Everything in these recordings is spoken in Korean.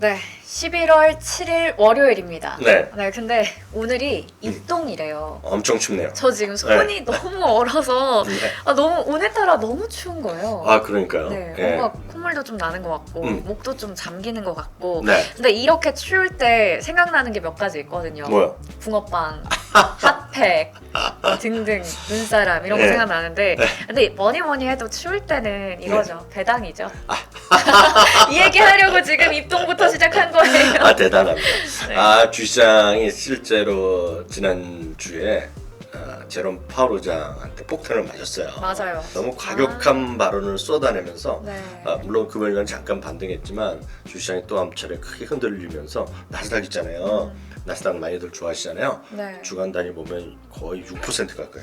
네, 11월 7일 월요일입니다. 네. 네, 근데 오늘이 입동이래요. 엄청 춥네요. 저 지금 손이 너무 얼어서 네. 아, 너무 오늘따라 너무 추운 거예요. 아 그러니까요. 네, 예. 뭔가 콧물도 좀 나는 것 같고 음. 목도 좀 잠기는 것 같고. 네. 근데 이렇게 추울 때 생각나는 게 몇 가지 있거든요. 뭐요? 붕어빵, 핫 팩뭐 등등 눈사람 이런 거 네. 생각나는데 근데 뭐니 뭐니 해도 추울 때는 이거죠 배당이죠 아. 이 얘기 하려고 지금 입동부터 시작한 거예요 아 대단합니다. 네. 아 주시장이 실제로 지난 주에 아, 제롬 파우로장한테 폭탄을 맞았어요. 맞아요 너무 과격한 발언을 쏟아내면서 네. 아, 물론 금요일날 잠깐 반등했지만 주시장이 또한 차례 크게 흔들리면서 나스닥 있잖아요. 나스닥 많이들 좋아하시잖아요. 음. 네. 주간 단위 보면 거의 6% 가까이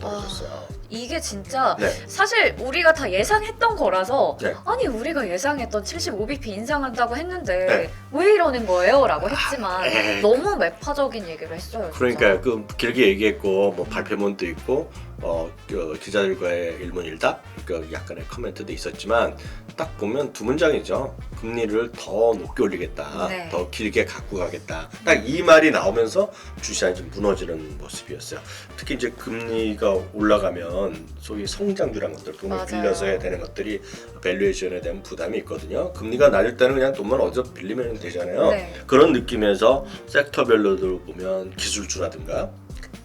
떨어졌어요. 이게 진짜 네. 사실 우리가 다 예상했던 거라서 네. 아니 우리가 예상했던 75bp 인상한다고 했는데 네. 왜 이러는 거예요? 라고 했지만 에이. 너무 매파적인 얘기를 했어요 진짜. 그러니까 그 길게 얘기했고 뭐 발표문도 있고 어 그 기자들과의 일문일답 그 약간의 코멘트도 있었지만 딱 보면 두 문장이죠. 금리를 더 높게 올리겠다, 네. 더 길게 갖고 가겠다. 딱 이 말이 나오면서 주시장이 좀 무너지는 모습이었어요. 특히 이제 금리가 올라가면 소위 성장주란 것들 돈을 맞아요. 빌려서 해야 되는 것들이 밸류에이션에 대한 부담이 있거든요. 금리가 낮을 때는 그냥 돈만 어디서 빌리면 되잖아요. 네. 그런 느낌에서 섹터별로도 보면 기술주라든가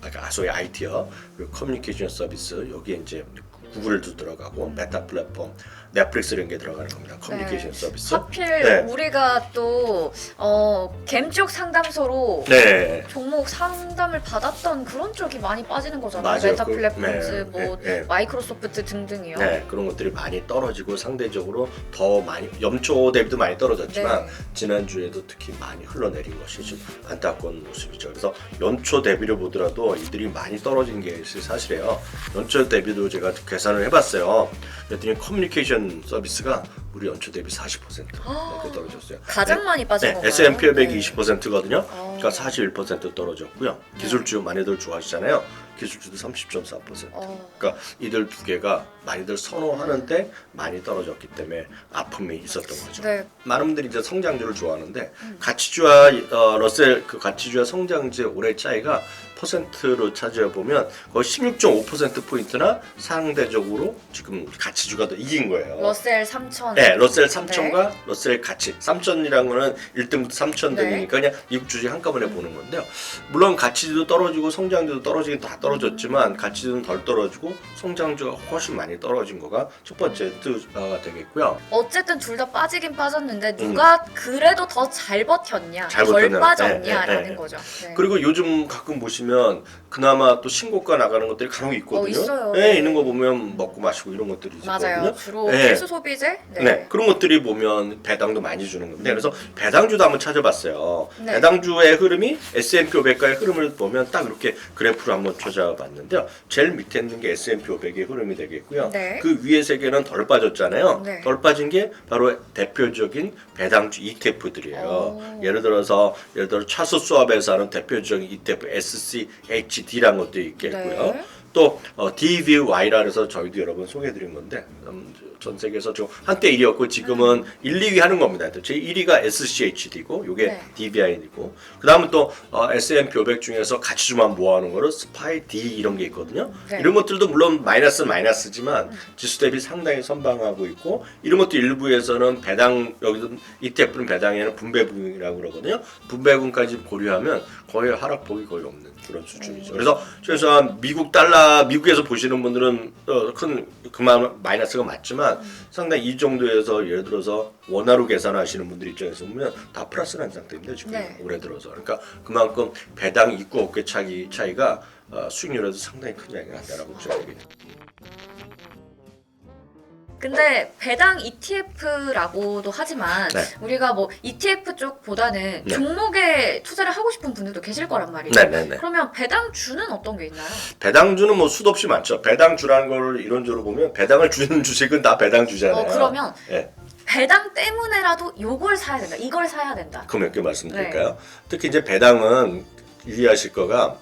아까 소위 IT요 그리고 커뮤니케이션 서비스 여기에 이제 구글도 들어가고 메타 플랫폼 넷플릭스 이런 게 들어가는 겁니다 커뮤니케이션 네. 서비스 하필 네. 우리가 또 어, 갬쪽 상담소로 네 종목 상담을 받았던 그런 쪽이 많이 빠지는 거잖아요. 맞아요. 메타 그- 플랫폼즈, 네, 뭐 네, 네. 마이크로소프트 등등이요. 네, 그런 것들이 많이 떨어지고 상대적으로 더 많이 연초 대비도 많이 떨어졌지만 네. 지난주에도 특히 많이 흘러내린 것이 좀 안타까운 모습이죠. 그래서 연초 대비를 보더라도 이들이 많이 떨어진 게 사실이에요. 연초 대비도 제가 계산을 해봤어요. 그랬더니 커뮤니케이션 서비스가 우리 연초 대비 40% 넘게 떨어졌어요. 가장 많이 빠진 네, 건가요? S&P 500이 네. 20%거든요. 어. 그러니까 41% 떨어졌고요. 기술주 많이들 좋아하시잖아요. 기술주도 30.4%. 어. 그러니까 이들 두 개가 많이들 선호하는데 많이 떨어졌기 때문에 아픔이 있었던 거죠. 네. 많은 분들이 이제 성장주를 좋아하는데 가치주와 어, 러셀 그 가치주와 성장주의 올해 차이가 퍼센트로 차지해 보면 거의 16.5% 포인트나 상대적으로 지금 가치주가 더 이긴 거예요. 러셀 3000. 네, 러셀 3천과 러셀 가치 3천이라는 거는 1등부터 3천 네. 등이니까 그냥 미국 주식 한꺼번에 보는 건데요. 물론 가치도 떨어지고 성장주도 떨어지긴 다 떨어졌지만 가치는 덜 떨어지고 성장주가 훨씬 많이 떨어진 거가 첫 번째 뜨가 되겠고요. 어쨌든 둘 다 빠지긴 빠졌는데 누가 그래도 더 잘 버텼냐, 음. 잘덜 버텼냐. 빠졌냐라는 네, 네, 네. 거죠. 네. 그리고 요즘 가끔 보시면 그나마 또 신고가 나가는 것들이 간혹 있거든요. 어, 있어요. 네, 있는 거 보면 먹고 마시고 이런 것들이 있거든요. 주로 네. 필수 소비재. 네. 네. 그런 것들이 보면 배당도 많이 주는 겁니다. 그래서 배당주도 한번 찾아봤어요. 네. 배당주의 흐름이 S&P 500과의 흐름을 보면 딱 이렇게 그래프로 한번 찾아봤는데요. 제일 밑에 있는 게 S&P 500의 흐름이 되겠고요. 네. 그 위에 세 개는 덜 빠졌잖아요. 네. 덜 빠진 게 바로 대표적인 배당주 ETF들이에요. 오. 예를 들어서 예를 들어 차수 수업에서 하는 대표적인 ETF SCHD라는 것도 있겠고요. 네. 또 어, DVY라 해서 저희도 여러 번 소개해드린 건데 음, 전 세계에서 좀 한때 1위였고 지금은 1, 2위 하는 겁니다. 제 1위가 SCHD고 요게 네. DVI이고 그 다음은 또 어, S&P 500 중에서 가치주만 모아놓은 거를 스파이 D 이런 게 있거든요. 네. 이런 것들도 물론 마이너스 는 마이너스지만 지수 대비 상당히 선방하고 있고 이런 것도 일부에서는 배당 여기도 ETF는 배당에는 분배분이라고 그러거든요. 분배분까지 고려하면 거의 하락폭이 거의 없는 그런 수준이죠. 그래서 최소한 미국 달러 미국에서 보시는 분들은 어, 큰 그만 마이너스가 맞지만 상당히 이 정도에서 예를 들어서 원화로 계산하시는 분들 입장에서 보면 다 플러스 난 상태인데 지금 네. 올해 들어서 그러니까 그만큼 배당 있고 없게 차이 차이가 어, 수익률에도 상당히 큰 차이가 난다라고 보셔야 되겠죠. 근데 배당 ETF라고도 하지만 네. 우리가 뭐 ETF 쪽보다는 네. 종목에 투자를 하고 싶은 분들도 계실 거란 말이에요. 네 네 네. 그러면 배당주는 어떤 게 있나요? 배당주는 뭐 수도 없이 많죠. 배당주라는 걸 이론적으로 보면 배당을 주는 주식은 다 배당주잖아요. 어, 그러면 예. 배당 때문에라도 요걸 사야 된다. 이걸 사야 된다. 그몇개 말씀드릴까요? 특히 이제 배당은 유의하실 거가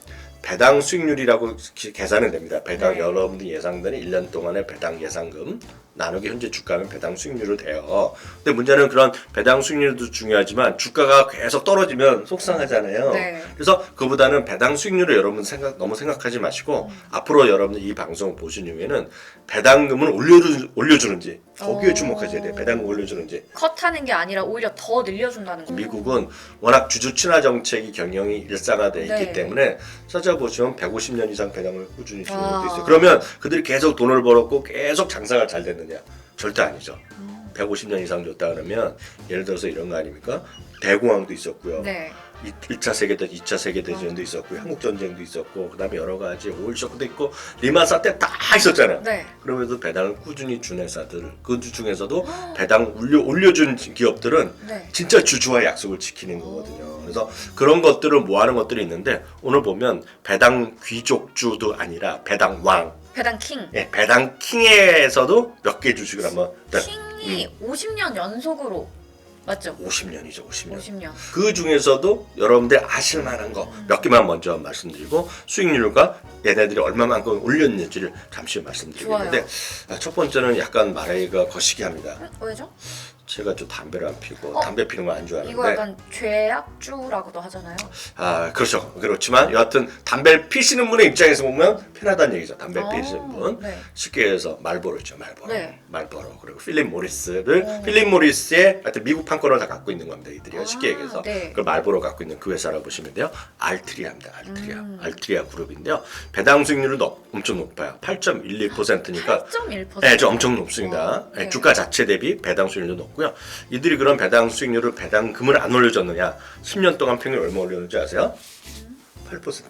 배당 수익률이라고 기- 계산이 됩니다. 배당 네. 여러분들 예상되는 1년 동안의 배당 예상금 나누기 현재 주가면 배당 수익률로 돼요. 근데 문제는 그런 배당 수익률도 중요하지만 주가가 계속 떨어지면 속상하잖아요. 네. 그래서 그보다는 배당 수익률을 여러분 생각 너무 생각하지 마시고 음. 앞으로 여러분 이 방송 보신 후에는 배당금을 올려주, 올려주는지 거기에 오. 주목하셔야 돼요. 배당금 올려주는지. 컷하는 게 아니라 오히려 더 늘려준다는 거. 미국은 워낙 주주 친화 정책이 경영이 일상화돼 있기 네. 때문에 찾아보시면 150년 이상 배당을 꾸준히 주는 아. 것도 있어요. 그러면 그들이 계속 돈을 벌었고 계속 장사가 잘 됐느냐? 절대 아니죠. 음. 150년 이상 줬다 그러면 예를 들어서 이런 거 아닙니까? 대공황도 있었고요. 네. 1차 세계대전, 2차 세계대전도 있었고요. 한국 전쟁도 있었고 그다음에 여러 가지 오일 쇼크도 있고 리만 사태 다 있었잖아요. 네. 그러면서 배당을 꾸준히 준 회사들 그 중에서도 배당 올려 올려준 기업들은 네. 진짜 주주와 약속을 지키는 거거든요. 그래서 그런 것들을 모아는 것들이 있는데 오늘 보면 배당 귀족주도 아니라 배당 왕, 배당 킹. 예, 배당 킹에서도 몇 개 주식을 한번 일단 킹이 50년 연속으로 맞죠? 50년이죠, 50년. 50년. 그 중에서도 여러분들 아실 만한 거 몇 개만 먼저 말씀드리고 수익률과 얘네들이 얼마만큼 올렸는지를 잠시 말씀드리겠는데 아, 첫 번째는 약간 말하기가 거시기 합니다. 음, 왜죠? 제가 좀 담배를 안 피고 어? 담배 피는 거안 이거 좋아하는데 약간 죄악주라고도 하잖아요. 아 그렇죠 그렇지만 여하튼 담배를 피시는 분의 입장에서 보면 편하다는 얘기죠 담배 아, 피시는 분 네. 쉽게 해서 말보로죠 말보로 네. 말보로 그리고 필립 모리스를 오. 필립 모리스의 하여튼 미국 판권을 다 갖고 있는 겁니다 이들이 아, 쉽게 얘기해서 네. 그걸 말보로 갖고 있는 그 회사라고 보시면 돼요 알트리아입니다 알트리아 음. 알트리아 그룹인데요 배당 수익률은 높- 엄청 높아요 8.12%니까 8.1%. 네, 저 엄청 높습니다. 와, 네, 네. 주가 자체 대비 배당 수익률도 높고 요. 이들이 그런 배당 수익률을 배당금을 안 올려줬느냐? 10년 동안 평균 얼마 올렸는지 아세요? 8%.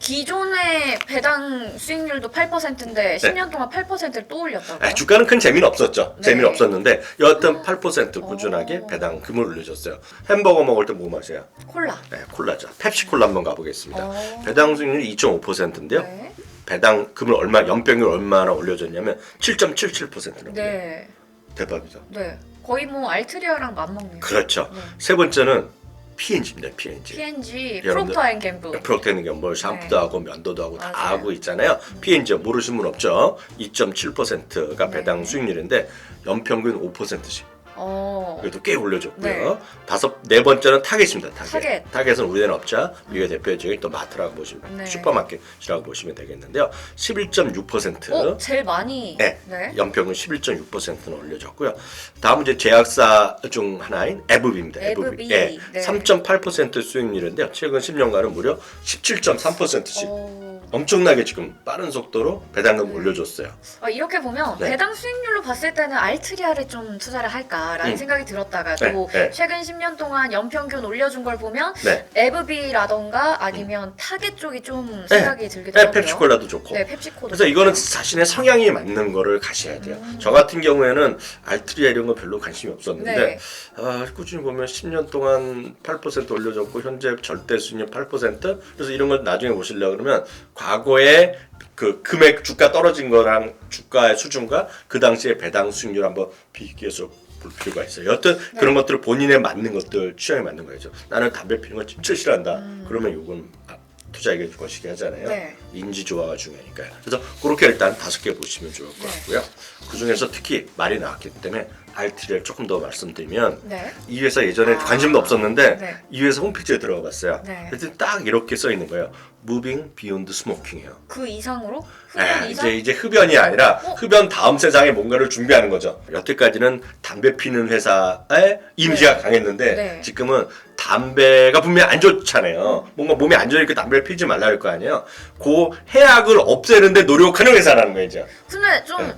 기존의 배당 수익률도 8%인데 10년 동안 8%를 또 올렸다고요? 아, 주가는 큰 재미는 없었죠. 네. 재미는 없었는데 여하튼 8% 꾸준하게 오. 배당금을 올려줬어요. 햄버거 먹을 때 뭐 마셔요? 콜라. 네, 콜라죠. 펩시콜라 한번 가보겠습니다. 어. 배당 수익률이 2.5%인데요. 네. 배당금을 얼마 연평균 얼마나 올려줬냐면 7.77%는 네. 대박이죠. 네. 거의 뭐 알트리아랑 맞먹네요. 그렇죠. 네. 세 번째는 P&G입니다. P&G. P&G, 여러분들- 프록터 앤 갬블. 프로테인 견물 샴푸도 네. 하고 면도도 하고 다 맞아요. 하고 있잖아요. P&G 모르시는 분 없죠? 2.7%가 네. 배당 수익률인데 연평균 5%씩. 어. 그래도 꽤 올려줬고요. 네. 다섯 네 번째는 타겟입니다. 타겟. 타겟. 타겟 은 우리나라 업자 미국의 대표적인 또 마트라고 보시면 네. 슈퍼마켓이라고 보시면 되겠는데요. 11.6% 어, 제일 많이. 네. 네. 연평균 11.6%는 올려졌고요. 다음 이제 제약사 중 하나인 에브비입니다. 에브비. 예, 네. 3.8% 수익률인데요. 최근 10년간은 무려 17.3%씩 어. 엄청나게 지금 빠른 속도로 배당금 네. 올려줬어요. 아, 이렇게 보면 네. 배당 수익률로 봤을 때는 알트리아를 좀 투자를 할까라는 음. 생각이 들었다가도 네, 네. 최근 10년 동안 연평균 올려준 걸 보면 네. 에브비라던가 아니면 타겟 쪽이 좀 생각이 들기도 네, 하고요. 펩시콜라도 좋고. 네, 펩시코도. 그래서 이거는 자신의 성향이 맞는 거를 가셔야 돼요. 음. 저 같은 경우에는 알트리아 이런 거 별로 관심이 없었는데 네. 아, 꾸준히 보면 10년 동안 8% 올려줬고 현재 절대 수익률 8% 그래서 이런 걸 나중에 보시려고 그러면 과거에 그 금액 주가 떨어진 거랑 주가의 수준과 그 당시의 배당 수익률 한번 비교해서 볼 필요가 있어요. 여튼 네. 그런 것들을 본인에 맞는 것들 취향에 맞는 거죠. 나는 담배 피는 거 진짜 싫어한다. 음. 그러면 이건 아, 투자에게 거시기 하잖아요. 네. 인지 조화가 중요하니까요. 그래서 그렇게 일단 다섯 개 보시면 좋을 것 네. 같고요. 그 중에서 특히 말이 나왔기 때문에 알트리를 조금 더 말씀드리면 네. 이 회사 예전에 아. 관심도 없었는데 네. 이 회사 홈페이지에 들어가 봤어요. 네. 그랬더니 딱 이렇게 써 있는 거예요. Moving Beyond Smoking이에요. 그 이상으로? 흡연 에, 이상? 이제 이제 흡연이 아니라 어? 흡연 다음 세상에 뭔가를 준비하는 거죠. 여태까지는 담배 피는 회사의 이미지가 강했는데 네. 지금은 담배가 분명히 안 좋잖아요. 뭔가 몸에 안 좋으니까 담배를 피지 말라 할 거 아니에요. 그 해악을 없애는데 노력하는 회사라는 이제. 근데 좀 네.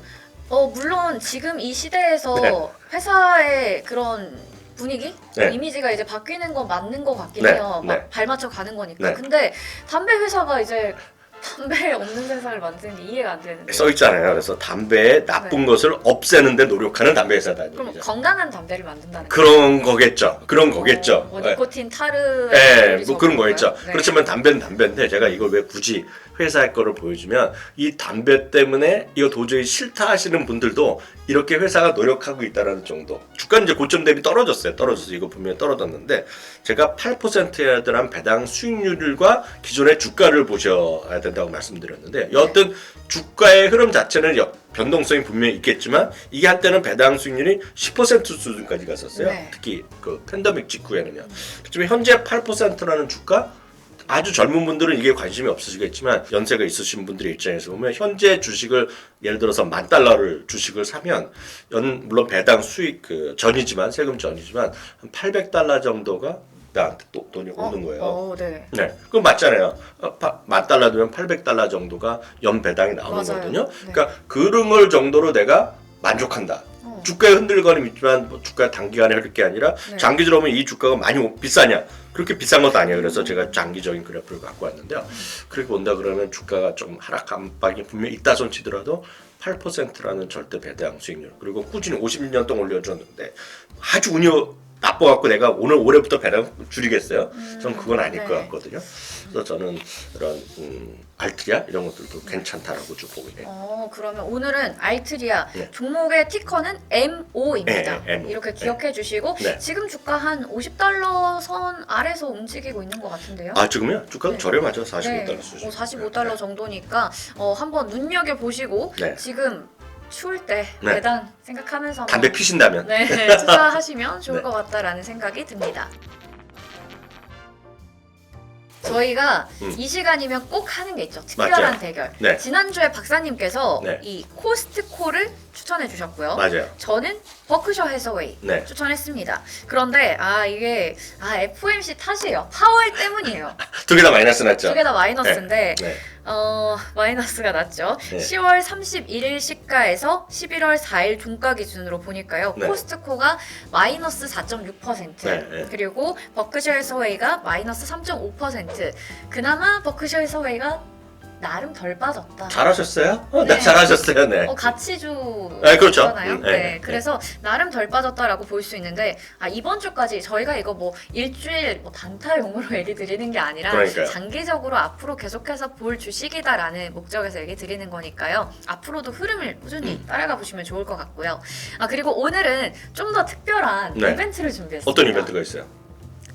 어, 물론 지금 이 시대에서 네. 회사의 그런 분위기, 네. 이미지가 이제 바뀌는 건 맞는 것 같긴 네, 해요. 막 네. 발 맞춰 가는 거니까. 네. 근데 담배 회사가 이제 담배 없는 세상을 만드는 게 이해가 안 되는데. 써 있잖아요. 그래서 담배의 나쁜 것을 없애는데 노력하는 담배 회사다. 그럼 얘기죠. 건강한 담배를 만든다는 그런 거겠죠. 그런 거겠죠. 어, 뭐 예. 니코틴 타르. 예, 뭐 그런 거겠죠. 네. 그렇지만 담배는 담배인데 제가 이걸 왜 굳이 회사의 거를 보여주면 이 담배 때문에 이거 도저히 싫다 하시는 분들도 이렇게 회사가 노력하고 있다는 정도. 주가는 이제 고점 대비 떨어졌어요. 떨어져서 이거 분명히 떨어졌는데 제가 8%에 대한 배당 수익률과 기존의 주가를 보셔야 된다고 말씀드렸는데 여하튼 주가의 흐름 자체는 여- 변동성이 분명히 있겠지만 이게 한때는 배당 수익률이 10% 수준까지 갔었어요. 네. 특히 그 팬데믹 직후에는요. 그렇지만 현재 8%라는 주가 아주 젊은 분들은 이게 관심이 없으시겠지만 연세가 있으신 분들의 입장에서 보면 현재 주식을 예를 들어서 만 달러를 주식을 사면 연 물론 배당 수익 그 전이지만 세금 전이지만 한 800달러 정도가 나한테 또 돈이 오는 거예요. 어, 네. 네, 그거 맞잖아요. 어, 파- 만 달러 되면 800달러 정도가 연 배당이 나오는 맞아요. 거거든요. 네. 그러니까 그런 정도로 내가 만족한다. 어. 주가에 흔들거림 있지만 뭐 주가 단기간에 흐를 게 아니라 네. 장기적으로 보면 이 주가가 많이 오- 비싸냐? 그렇게 비싼 것도 아니에요. 그래서 제가 장기적인 그래프를 갖고 왔는데요. 그렇게 본다 그러면 주가가 좀 하락 안박이 분명히 있다 손치더라도 8%라는 절대 배당 수익률 그리고 꾸준히 50년 동안 올려줬는데 아주 운이 나빠갖고 내가 오늘 올해부터 배당 줄이겠어요? 저는 그건 아닐 것 네. 같거든요. 그래서 저는 이런 음, 알트리아 이런 것들도 괜찮다라고 좀 보고 있네요. 어, 그러면 오늘은 알트리아 네. 종목의 티커는 MO입니다. 네, 네, MO. 이렇게 네. 기억해 주시고 네. 지금 주가 한 50달러 선 아래서 움직이고 있는 것 같은데요. 아 지금요? 주가도 네. 저렴하죠. 45달러 네, 수준. 어, 45달러 정도니까 어, 한번 눈여겨 보시고 네. 지금 추울 때 네. 배당 생각하면서 담배 피신다면 네, 투자하시면 좋을 네. 것 같다라는 생각이 듭니다. 저희가 음. 이 시간이면 꼭 하는 게 있죠. 특별한 맞아요. 대결. 네. 지난주에 박사님께서 네. 이 코스트코를 추천해 주셨고요. 맞아요. 저는 버크셔 해서웨이 네. 추천했습니다. 그런데 아 이게 아 FOMC 탓이에요. 파월 때문이에요. 두 개 다 마이너스 났죠. 두 개 다 마이너스인데 네. 어 마이너스가 났죠. 네. 10월 31일 시가에서 11월 4일 종가 기준으로 보니까요. 네. 코스트코가 마이너스 4.6% 네, 네. 그리고 버크셔 해서웨이가 마이너스 3.5% 그나마 버크셔 해서웨이가 나름 덜 빠졌다. 잘하셨어요? 어, 네. 네. 잘하셨어요. 네. 어, 가치주 네, 그렇죠. 잖아요. 음, 네, 네, 네. 그래서 나름 덜 빠졌다라고 볼 수 있는데 아, 이번 주까지 저희가 이거 뭐 일주일 뭐 단타용으로 얘기 드리는 게 아니라 그러니까요. 장기적으로 앞으로 계속해서 볼 주식이다라는 목적에서 얘기 드리는 거니까요. 앞으로도 흐름을 꾸준히 음. 따라가 보시면 좋을 것 같고요. 아 그리고 오늘은 좀 더 특별한 네. 이벤트를 준비했습니다. 어떤 이벤트가 있어요?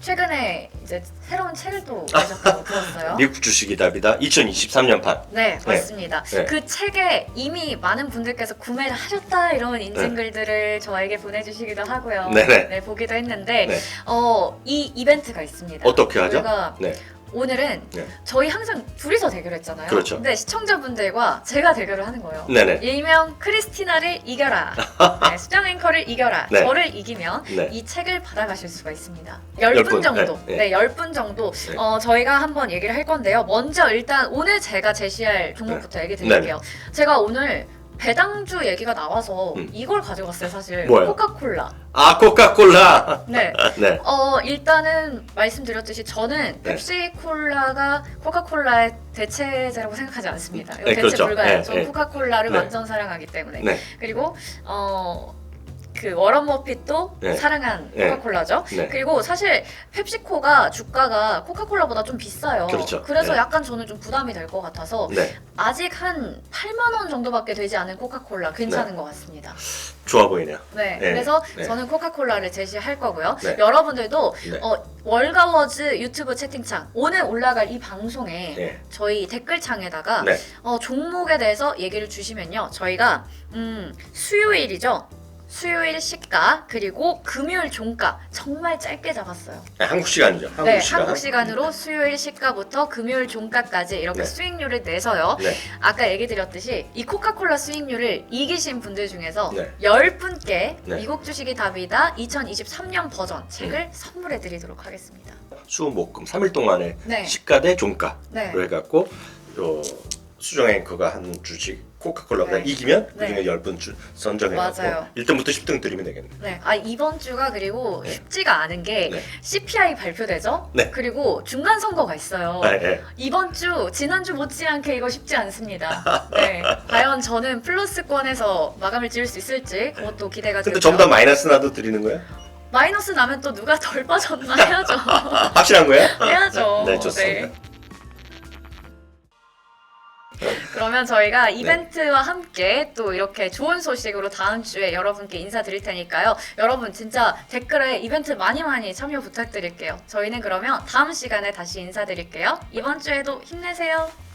최근에 이제 새로운 책을 또 내셨다고 들었어요. 미국 주식이 답이다. 2023년판. 네, 맞습니다. 네. 그 책에 이미 많은 분들께서 구매를 하셨다 이런 인증글들을 저에게 보내주시기도 하고요. 네네. 보기도 했는데 네. 어, 이 이벤트가 있습니다. 어떻게 하죠? 저희가 네. 오늘은 네. 저희 항상 둘이서 대결했잖아요. 그렇죠. 근데 시청자분들과 제가 대결을 하는 거예요. 네네. 일명 크리스티나를 이겨라. 네, 수정 앵커를 이겨라. 네. 저를 이기면 네. 이 책을 받아가실 수가 있습니다. 열 10분 분, 정도. 네, 네, 네. 10분 정도. 네. 어, 저희가 한번 얘기를 할 건데요. 먼저 일단 오늘 제가 제시할 종목부터 얘기 드릴게요. 제가 오늘 배당주 얘기가 나와서 음. 이걸 가져갔어요, 사실. 뭐예요? 코카콜라. 아 코카콜라. 네. 네. 어, 일단은 말씀드렸듯이 저는 네. 펩시콜라가 코카콜라의 대체제라고 생각하지 않습니다. 이거 네, 대체 그렇죠. 불가해요. 네, 저는 네. 코카콜라를 네. 완전 사랑하기 때문에. 네. 그리고 어. 그 워런 버핏도 네. 사랑한 네. 코카콜라죠. 네. 그리고 사실 펩시코가 주가가 코카콜라보다 좀 비싸요. 그렇죠. 래서 네. 약간 저는 좀 부담이 될 것 같아서 네. 아직 한 8만 원 정도밖에 되지 않은 코카콜라 괜찮은 것 같습니다. 좋아 보이네요. 네, 네. 그래서 네. 저는 코카콜라를 제시할 거고요. 네. 여러분들도 네. 어, 월가워즈 유튜브 채팅창 오늘 올라갈 이 방송에 네. 저희 댓글창에다가 네. 어, 종목에 대해서 얘기를 주시면요. 저희가 음, 수요일이죠. 수요일 시가 그리고 금요일 종가 정말 짧게 잡았어요. 네, 한국 시간이죠. 한국 네, 시간. 한국 시간으로 수요일 시가부터 금요일 종가까지 이렇게 네. 수익률을 내서요. 네. 아까 얘기 드렸듯이 이 코카콜라 수익률을 이기신 분들 중에서 네. 10분께 네. 미국 주식이 답이다 2023년 버전 책을 선물해 드리도록 하겠습니다. 수목금 3일 동안의 네. 시가 대 종가. 네. 요 수정 앵커가 한 주식 코카콜라보다 네. 이기면 네. 그중에 10분 주, 선정해갖고 맞아요. 1등부터 10등 드리면 되겠네. 네. 아 이번 주가 그리고 네. 쉽지가 않은 게 네. CPI 발표되죠? 네. 그리고 중간 선거가 있어요. 네, 네. 이번 주 지난 주 못지않게 이거 쉽지 않습니다. 네. 과연 저는 플러스권에서 마감을 지을 수 있을지 그것도 기대가 근데 되고요. 전부 다 마이너스 나도 드리는 거예요? 마이너스 나면 또 누가 덜 빠졌나 해야죠. 확실한 거예요? 해야죠. 네, 좋습니다. 그러면 저희가 이벤트와 함께 또 이렇게 좋은 소식으로 다음 주에 여러분께 인사드릴 테니까요. 여러분 진짜 댓글에 이벤트 많이 많이 참여 부탁드릴게요. 저희는 그러면 다음 시간에 다시 인사드릴게요. 이번 주에도 힘내세요.